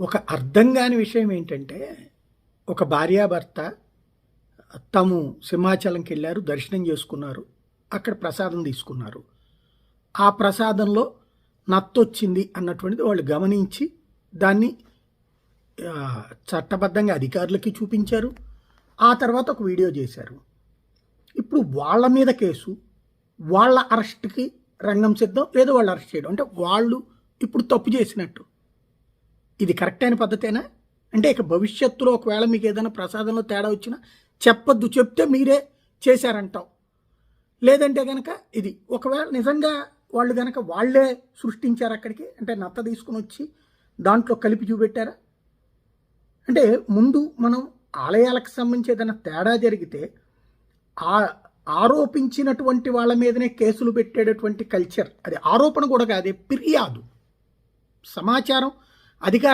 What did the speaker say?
ఒక అర్థం కాని విషయం ఏంటంటే ఒక భార్యాభర్త తాము సింహాచలంకి వెళ్ళారు దర్శనం చేసుకున్నారు అక్కడ ప్రసాదం తీసుకున్నారు. ఆ ప్రసాదంలో నత్తొచ్చింది అన్నటువంటిది వాళ్ళు గమనించి దాన్ని చట్టబద్ధంగా అధికారులకి చూపించారు. ఆ తర్వాత ఒక వీడియో చేశారు. ఇప్పుడు వాళ్ళ మీద కేసు వాళ్ళ అరెస్ట్కి రంగం సిద్ధం లేదా వాళ్ళు అరెస్ట్ చేయడం? అంటే వాళ్ళు ఇప్పుడు తప్పు చేసినట్టు. ఇది కరెక్ట్ అయిన పద్ధతేనా? అంటే ఇక భవిష్యత్తులో ఒకవేళ మీకు ఏదైనా ప్రసాదంలో తేడా వచ్చినా చెప్పొద్దు చెప్తే మీరే చేశారంటాం లేదంటే కనుక ఇది ఒకవేళ నిజంగా వాళ్ళు కనుక వాళ్ళే సృష్టించారు అక్కడికి అంటే నత్త తీసుకుని వచ్చి దాంట్లో కలిపి చూపెట్టారా? అంటే ముందు మనం ఆలయాలకు సంబంధించి ఏదైనా తేడా జరిగితే ఆ ఆరోపించినటువంటి వాళ్ళ మీదనే కేసులు పెట్టేటటువంటి కల్చర్ అది ఆరోపణ కూడా కాదే ఫిర్యాదు. సమాచారం అధికార